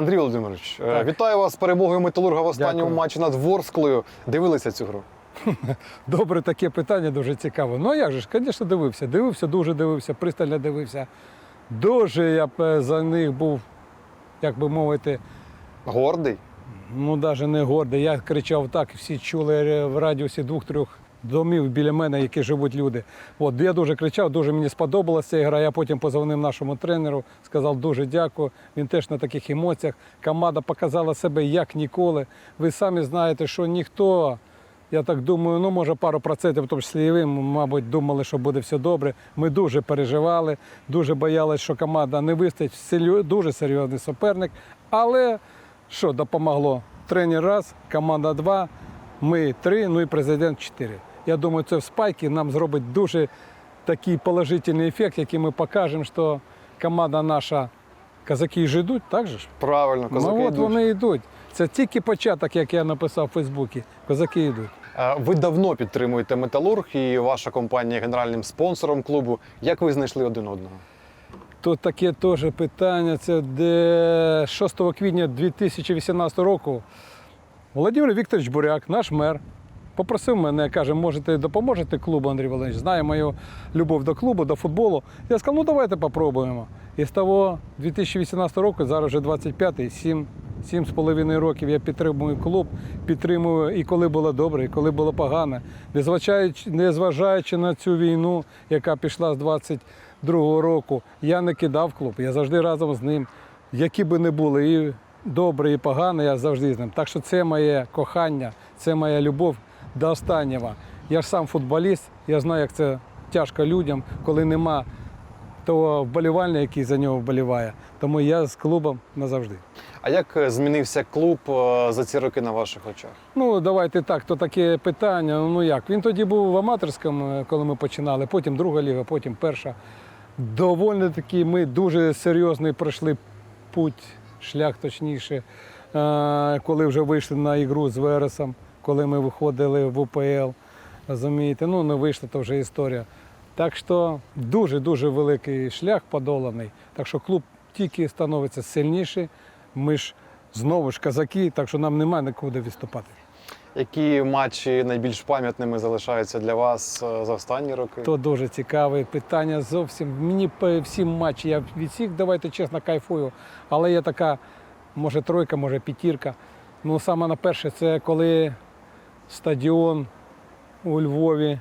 Андрій Володимирович, е, Так. вітаю вас з перемогою металурга в останньому Дякую. матчі над Ворсклою. Дивилися цю гру? Добре, таке питання дуже цікаво. Ну а як же ж, звісно, дивився. Дивився, дуже дивився, пристально дивився. Дуже я б е, за них був, як би мовити, Гордий. ну навіть не гордий. Я кричав так, всі чули е, в радіусі двох-трьох домів біля мене, які живуть люди. От я дуже кричав, дуже мені сподобалася гра. Я потім позвонив нашому тренеру, сказав дуже дякую. Він теж на таких емоціях. Команда показала себе як ніколи. Ви самі знаєте, що ніхто. Я так думаю, ну може пару процентів, в тому числі і ви, мабуть, думали, що буде все добре. Ми дуже переживали, дуже боялися, що команда не. Сельо- Дуже серйозний суперник. Але що допомогло? Тренер раз, команда два, ми три, ну і президент чотири. Я думаю, це в спайки нам зробить дуже такий положительний ефект, який ми покажемо, що команда наша, казаки ж йдуть, так же ж? Правильно, козаки ну от йдуть. вони йдуть. Це тільки початок, як я написав у Фейсбуці. Козаки йдуть. Е, Ви давно підтримуєте металург і ваша компанія є генеральним спонсором клубу. Як ви знайшли один одного? Тут таке теж питання. Це де 6 квітня 2018 року Володимир Вікторович Буряк, наш мер, попросив мене, каже, можете допоможете клубу, Андрій Володимирович, знає мою любов до клубу, до футболу. Я сказав, ну давайте попробуємо. І з того 2018 року, зараз вже 25-й, 7, 7,5 років я підтримую клуб, підтримую і коли було добре, і коли було погано. Незважаючи, на цю війну, яка пішла з 22-го року, я не кидав клуб, я завжди разом з ним. Які би не були, і добре, і погано, я завжди з ним. Так що це моє кохання, це моя любов до останнього. Я ж сам футболіст, я знаю, як це тяжко людям, коли нема того вболівальника, який за нього вболіває. Тому я з клубом назавжди. А як е, змінився клуб е, за ці роки на ваших очах? Ну, давайте так, то таке питання. Ну як? Він тоді був в аматорському, е, коли ми починали, потім друга ліга, потім перша. Доволі таки ми дуже серйозний пройшли путь, шлях точніше, коли вже вийшли на ігру з Вересом, коли ми виходили в УПЛ. Розумієте, ну не вийшла, то вже історія. Так що дуже-дуже великий шлях подоланий. Так що клуб тільки становиться сильніший. Ми ж знову ж казаки, так що нам немає нікуди відступати. Які матчі найбільш пам'ятними залишаються для вас е, за останні роки? То дуже цікаве питання. Зовсім мені по всім матчі. Я від всіх, давайте чесно, кайфую. Але є така, може, тройка, може, п'ятірка. Ну, саме на перше, це коли стадіон у Львові,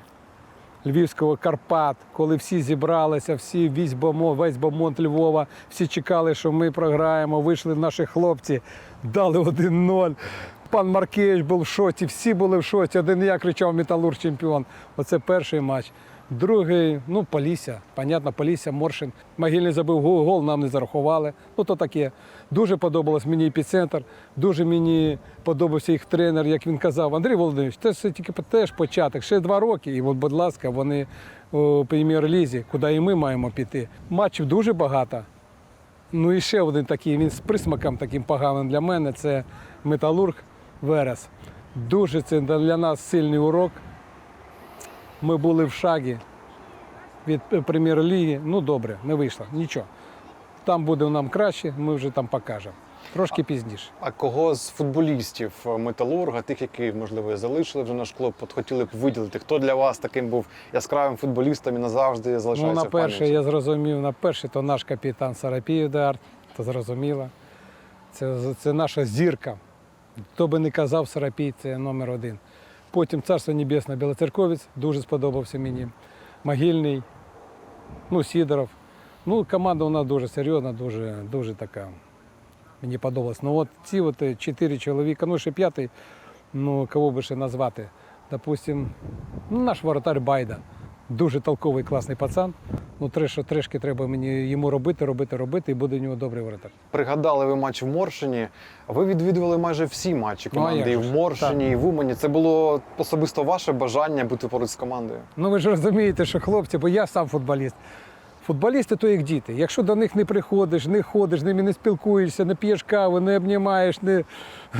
Львівського Карпат, коли всі зібралися, всі весь бомон, весь бомонт Львова, всі чекали, що ми програємо. Вийшли наші хлопці, дали 1-0. Пан Маркевич був в шоці, всі були в шоці. Один я кричав Металург чемпіон. Оце перший матч. Другий, ну, Полісся. Понятно, Полісся, Моршин. Могильний забив гол, гол нам не зарахували. Ну, то таке. Дуже подобалось мені епіцентр, дуже мені подобався їх тренер, як він казав. Андрій Володимирович, це все тільки теж початок. Ще два роки. І от, будь ласка, вони у прем'єр-лізі, куди і ми маємо піти. Матчів дуже багато. Ну і ще один такий, він з присмаком таким поганим для мене це металург Верес. Дуже це для нас сильний урок. Ми були в шагі від прем'єр-ліги. Ну добре, не вийшло, нічого. Там буде нам краще, ми вже там покажемо. Трошки пізніше. А кого з футболістів е, металурга, тих, які, можливо, залишили вже наш клуб, от хотіли б виділити? Хто для вас таким був яскравим футболістом і назавжди Ну, на перше, я зрозумів, на перше, то наш капітан Сарапіїв Деарт, то зрозуміло. Це, це наша зірка. Хто би не казав, Сарапій це номер один. Потім Царство Небесне, Білоцерковець, дуже сподобався мені. Могильний, ну, Сідоров. Ну, команда у нас дуже серйозна, дуже, дуже така. Мені подобалось. Ну от ці от е, чотири чоловіка, ну ще п'ятий, ну кого би ще назвати. Допустим, ну, наш воротар Байда. Дуже толковий, класний пацан. Ну, треш, трешки треба мені йому робити, робити, робити, і буде у нього добрий воротар. Пригадали ви матч в Моршині. Ви відвідували майже всі матчі Ну, команди ну, і в Моршині, Моршині, і в Умані. Це було особисто ваше бажання бути поруч з командою. Ну ви ж розумієте, що хлопці, бо я сам футболіст. Футболісти то як діти. Якщо до них не приходиш, не ходиш, ними не спілкуєшся, не п'єш каву, не обнімаєш, не,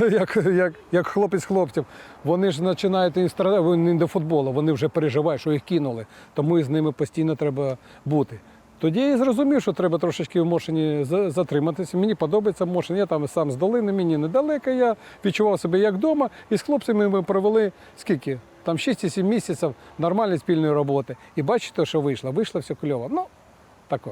як, як, як хлопець хлопців, вони ж починають і страдати вони не до футболу, вони вже переживають, що їх кинули. Тому і з ними постійно треба бути. Тоді я і зрозумів, що треба трошечки в Мошені за- затриматися. Мені подобається Мошен. Я там сам з долини, мені недалеко. Я відчував себе як вдома. І з хлопцями ми провели скільки? Там 6-7 місяців нормальної спільної роботи. І бачите, що вийшло. Вийшло все кльово. Ну, таке.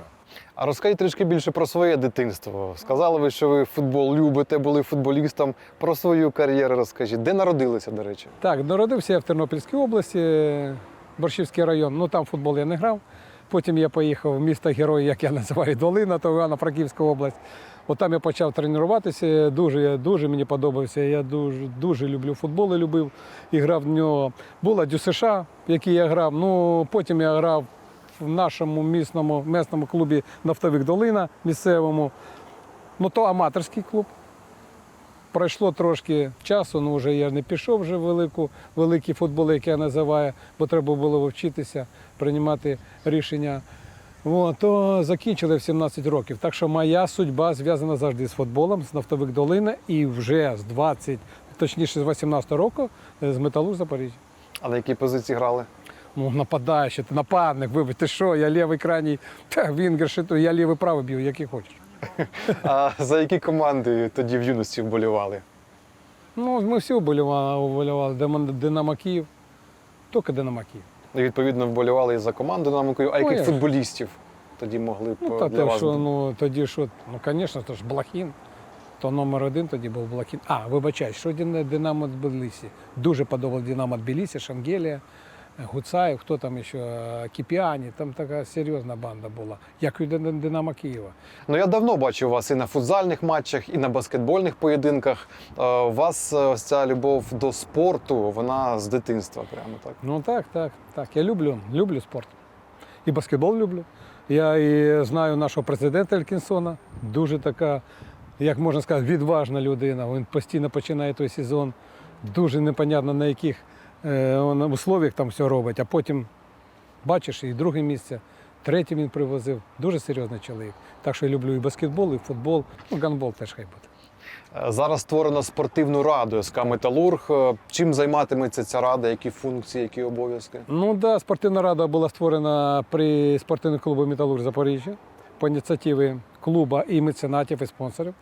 А розкажіть трішки більше про своє дитинство. Сказали ви, що ви футбол любите, були футболістом. Про свою кар'єру розкажіть. Де народилися, до речі? Так, народився я в Тернопільській області, Борщівський район. Ну там футбол я не грав. Потім я поїхав в місто Герой, як я називаю, Долина, то Івано-Франківська область. От там я почав тренуватися. Дуже, дуже мені подобався. Я дуже, дуже люблю футбол і любив і грав в нього. Була ДЮСШ, в якій я грав. Ну, потім я грав в нашому місному, місному клубі Нафтовик Долина місцевому. Ну, то аматорський клуб. Пройшло трошки часу, ну вже я не пішов вже в велику, великий футбол, як я називаю, бо треба було вчитися, приймати рішення. О, то закінчили в 17 років. Так що моя судьба зв'язана завжди з футболом, з нафтовик долини і вже з 20, точніше з 18 року е, з металург Запоріжжя. А на якій позиції грали? Ну, нападаючий, ти нападник, вибач, ти що, я лівий крайній, та то, я лівий правий б'ю, який хочеш. А за які команди тоді в юності вболівали? Ну, ми всі вболівали, вболівали. Динамо- Київ, тільки Динамо Київ. І відповідно вболівали і за команду «Динамо Київ», а Ну, яких футболістів тоді могли б Ну, та для вас? що, ну, тоді що, ну, звісно, то ж Блахін. То номер один тоді був Блахін. А, вибачай, що Динамо Тбілісі. Дуже подобав Динамо Тбілісі, Шангелія, Гуцаєв, хто там ще, е, Кіпіані, там така серйозна банда була, як і Дин- Динамо Києва. Ну я давно бачив вас і на футзальних матчах, і на баскетбольних поєдинках. Е, У вас е, ось ця любов до спорту, вона з дитинства, прямо так. Ну так, так, так. Я люблю, люблю спорт. І баскетбол люблю. Я і знаю нашого президента Елькінсона. Дуже така, як можна сказати, відважна людина. Він постійно починає той сезон. Дуже непонятно на яких е, він условіях там все робить. А потім бачиш і друге місце, третє він привозив. Дуже серйозний чоловік. Так що я люблю і баскетбол, і футбол. Ну, ганбол теж хай буде. Е, Зараз створено спортивну раду СК Металург. Е, Чим займатиметься ця рада, які функції, які обов'язки? Ну да, спортивна рада була створена при спортивному клубі Металург Запоріжжя по ініціативі клуба і меценатів і спонсорів.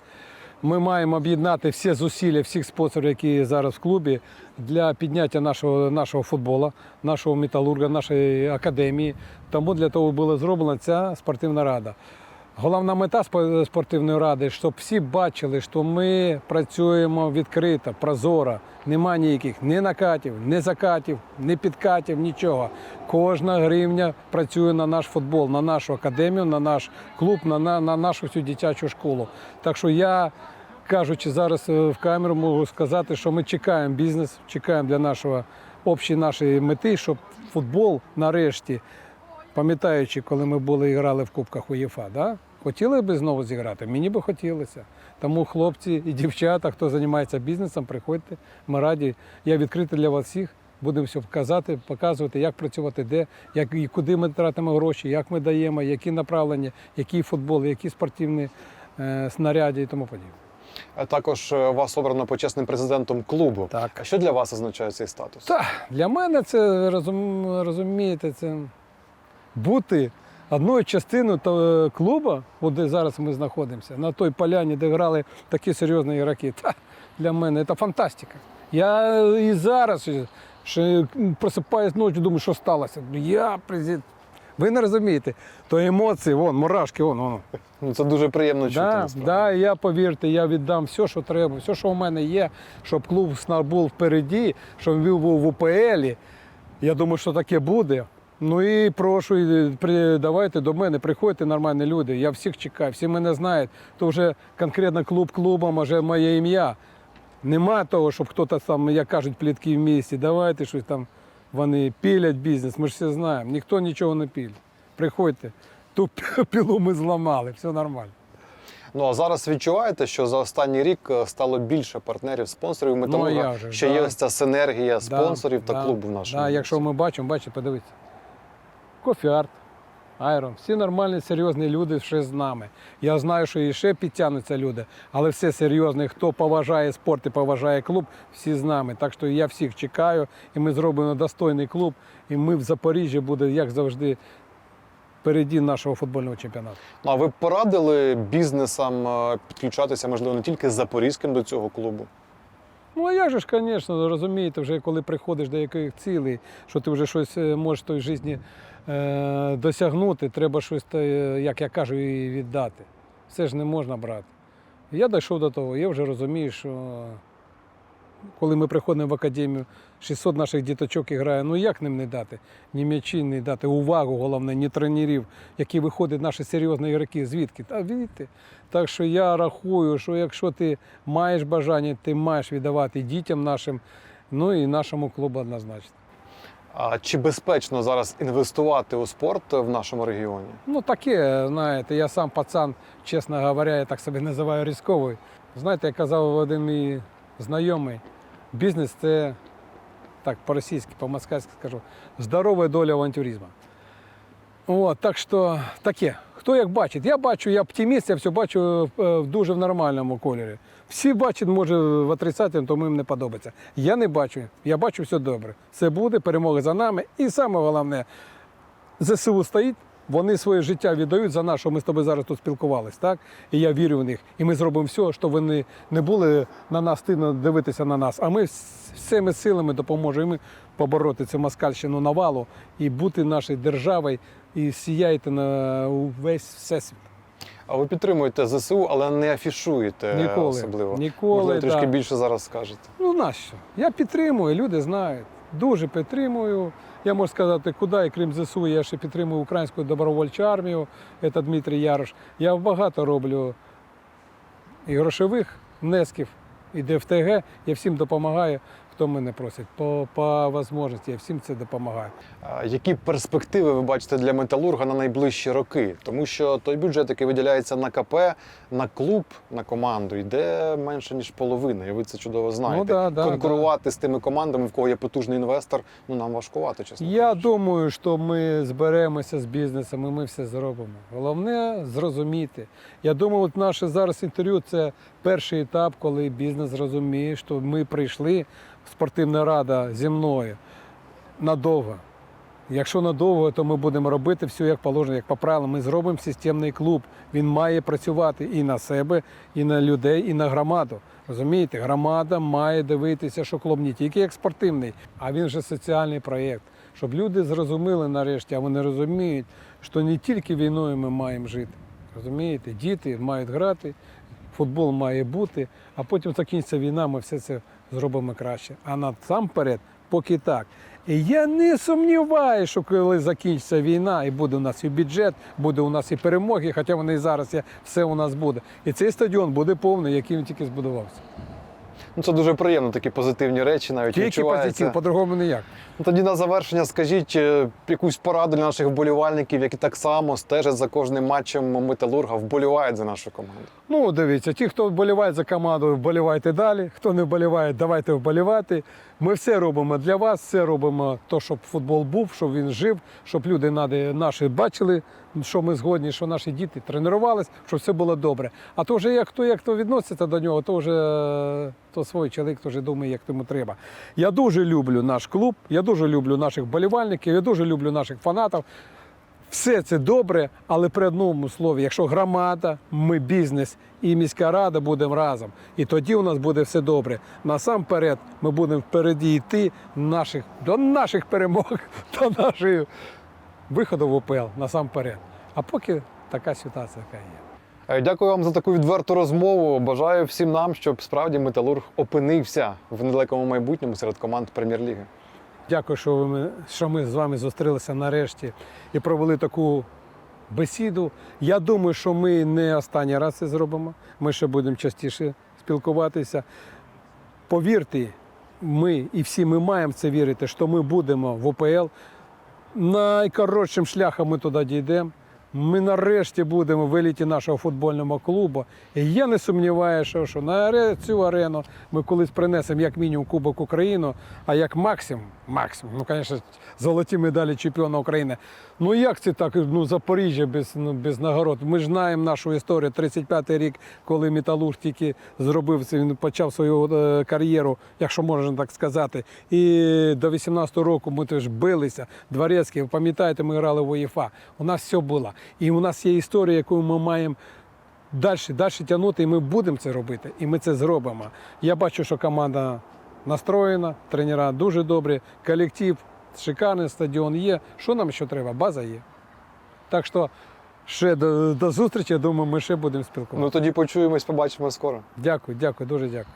Ми маємо об'єднати всі зусилля всіх спонсорів, які зараз в клубі, для підняття нашого, нашого футболу, нашого металурга, нашої академії. Тому для того була зроблена ця спортивна рада. Головна мета спо- спортивної ради, щоб всі бачили, що ми працюємо відкрито, прозоро. Нема ніяких ні накатів, ні закатів, ні підкатів, нічого. Кожна гривня працює на наш футбол, на нашу академію, на наш клуб, на, на, на нашу всю дитячу школу. Так що я, кажучи зараз е, в камеру, можу сказати, що ми чекаємо бізнес, чекаємо для нашого общої нашої мети, щоб футбол нарешті пам'ятаючи, коли ми були і грали в Кубках УЄФА, да? хотіли б знову зіграти? Мені би хотілося. Тому хлопці і дівчата, хто займається бізнесом, приходьте. Ми раді. Я відкритий для вас всіх. Будемо все показати, показувати, як працювати, де, як і куди ми тратимо гроші, як ми даємо, які направлення, який футбол, які спортивні е, снаряди і тому подібне. Також е, вас обрано почесним президентом клубу. Так. А що для вас означає цей статус? Та, для мене це розум, розумієте, це бути одною частиною клубу, от де зараз ми знаходимося, на той поляні, де грали такі серйозні ігроки. Та, для мене це фантастика. Я і зараз ще просипаюсь ночі, думаю, що сталося. Я президент. Ви не розумієте, то емоції, вон, мурашки, вон, вон. Ну це дуже приємно чути. Да, да, я повірте, я віддам все, що треба, все, що у мене є, щоб клуб СНАР був впереді, щоб він був в УПЛ. Я думаю, що таке буде. Ну і прошу, давайте до мене, приходьте нормальні люди. Я всіх чекаю, всі мене знають. То вже конкретно клуб клубом, а вже моє ім'я. Нема того, щоб хтось там, як кажуть, плітки в місті, давайте щось там. Вони пілять бізнес, ми ж все знаємо. Ніхто нічого не пілить. Приходьте. Ту пілу ми зламали, все нормально. Ну а зараз відчуваєте, що за останній рік е, стало більше партнерів, спонсорів металурга, Ну, що да. є ось ця синергія спонсорів та клубу в нашому. Да, якщо ми бачимо, бачите, подивіться. Кофіарт, Айрон, всі нормальні, серйозні люди ще з нами. Я знаю, що і ще підтягнуться люди, але все серйозні, хто поважає спорт і поважає клуб, всі з нами. Так що я всіх чекаю, і ми зробимо достойний клуб. І ми в Запоріжжі буде, як завжди, впереді нашого футбольного чемпіонату. А ви порадили бізнесам е, підключатися, можливо, не тільки Запорізьким до цього клубу? Ну а як же ж, звісно, розумієте, вже коли приходиш до яких цілей, що ти вже щось е, можеш в той житті е, досягнути, треба щось, як я кажу, і віддати. Все ж не можна брати. Я дійшов до того, я вже розумію, що коли ми приходимо в академію, 600 наших діточок грає, ну як ним не дати? Ні м'ячі не дати, увагу, головне, ні тренерів, які виходять наші серйозні ігроки. Звідки? Та звідти. Так що я рахую, що якщо ти маєш бажання, ти маєш віддавати дітям нашим, ну і нашому клубу однозначно. А чи безпечно зараз інвестувати у спорт в нашому регіоні? Ну таке, знаєте, я сам пацан, чесно говоря, я так себе називаю різковий. Знаєте, як казав один мій знайомий, бізнес це так по-російськи, по-москальськи скажу, здорова доля авантюризму. От, так що таке. Хто як бачить? Я бачу, я оптиміст, я все бачу е, в дуже в нормальному кольорі. Всі бачать, може, в отрицательному, тому їм не подобається. Я не бачу, я бачу все добре. Все буде, перемога за нами. І саме головне, ЗСУ стоїть, вони своє життя віддають за нас, що ми з тобою зараз тут спілкувалися, так? І я вірю в них. І ми зробимо все, щоб вони не були на нас стидно дивитися на нас. А ми вс- всіми силами допоможемо побороти цю москальщину навалу і бути нашою державою і сіяйте на увесь всесвіт. А ви підтримуєте ЗСУ, але не афішуєте Ніколи. особливо. Ніколи, Можливо, трішки да. більше зараз скажете. Ну нащо? Я підтримую, люди знають. Дуже підтримую. Я можу сказати, куди, і крім ЗСУ, я ще підтримую українську добровольчу армію, це Дмитрій Ярош. Я багато роблю і грошових внесків, і ДФТГ. Я всім допомагаю, хто мене просить. По, по можливості я всім це допомагаю. А Які перспективи ви бачите для металурга на найближчі роки? Тому що той бюджет, який виділяється на КП, на клуб, на команду, йде менше ніж половина, і ви це чудово знаєте. Ну да, да, Конкурувати з тими командами, в кого є потужний інвестор, ну нам важкувато, чесно. Я кажучи. думаю, що ми зберемося з бізнесом і ми все зробимо. Головне зрозуміти. Я думаю, от наше зараз інтерв'ю це перший етап, коли бізнес зрозуміє, що ми прийшли, спортивна рада зі мною надовго. Якщо надовго, то ми будемо робити все як положено, як по правилам. Ми зробимо системний клуб. Він має працювати і на себе, і на людей, і на громаду. Розумієте, громада має дивитися, що клуб не тільки як спортивний, а він же соціальний проєкт. Щоб люди зрозуміли нарешті, а вони розуміють, що не тільки війною ми маємо жити. Розумієте, діти мають грати, футбол має бути, а потім закінчиться війна, ми все це зробимо краще. А насамперед, поки так. І я не сумніваюся, що коли закінчиться війна, і буде у нас і бюджет, буде у нас і перемоги, хоча вони і зараз є, все у нас буде. І цей стадіон буде повний, який він тільки збудувався. Ну, це дуже приємно, такі позитивні речі навіть Тільки позитив, по-другому ніяк. Ну, Тоді на завершення скажіть е, якусь пораду для наших вболівальників, які так само стежать за кожним матчем металурга, вболівають за нашу команду. Ну, дивіться, ті, хто вболіває за команду, вболівайте далі. Хто не вболіває, давайте вболівати. Ми все робимо для вас, все робимо то, щоб футбол був, щоб він жив, щоб люди наші бачили, що ми згодні, що наші діти тренувалися, щоб все було добре. А то вже як хто як то відноситься до нього, то вже е, то свій чоловік то вже думає, як тому треба. Я дуже люблю наш клуб, я дуже люблю наших болівальників, я дуже люблю наших фанатів. Все це добре, але при одному слові, якщо громада, ми бізнес і міська рада будемо разом, і тоді у нас буде все добре. Насамперед, ми будемо впереді йти наших, до наших перемог, до нашої виходу в ОПЛ насамперед. А поки така ситуація, яка є. Е, Дякую вам за таку відверту розмову. Бажаю всім нам, щоб справді металург опинився в недалекому майбутньому серед команд прем'єр-ліги. Дякую, що, ви, що ми з вами зустрілися нарешті і провели таку бесіду. Я думаю, що ми не останній раз це зробимо. Ми ще будемо частіше спілкуватися. Повірте, ми і всі ми маємо це вірити, що ми будемо в ОПЛ. Найкоротшим шляхом ми туди дійдемо. Ми нарешті будемо в еліті нашого футбольного клубу. І я не сумніваюся, що на цю арену ми колись принесемо як мінімум Кубок України, а як максимум, максимум, ну, звісно, золоті медалі чемпіона України. Ну як це так? Ну, Запоріжжя без, ну, без нагород. Ми ж знаємо нашу історію. 35-й рік, коли Металург тільки зробив це, він почав свою е, кар'єру, якщо можна так сказати. І до 18-го року ми теж билися. Дворецький, пам'ятаєте, ми грали в УЄФА. У нас все було. І у нас є історія, яку ми маємо далі, далі тягнути, і ми будемо це робити. І ми це зробимо. Я бачу, що команда настроєна, тренера дуже добрі, колектив, шикарний стадіон є. Що нам ще треба? База є. Так що ще до, до зустрічі, я думаю, ми ще будемо спілкуватися. Ну тоді почуємось, побачимо скоро. Дякую, дякую, дуже дякую.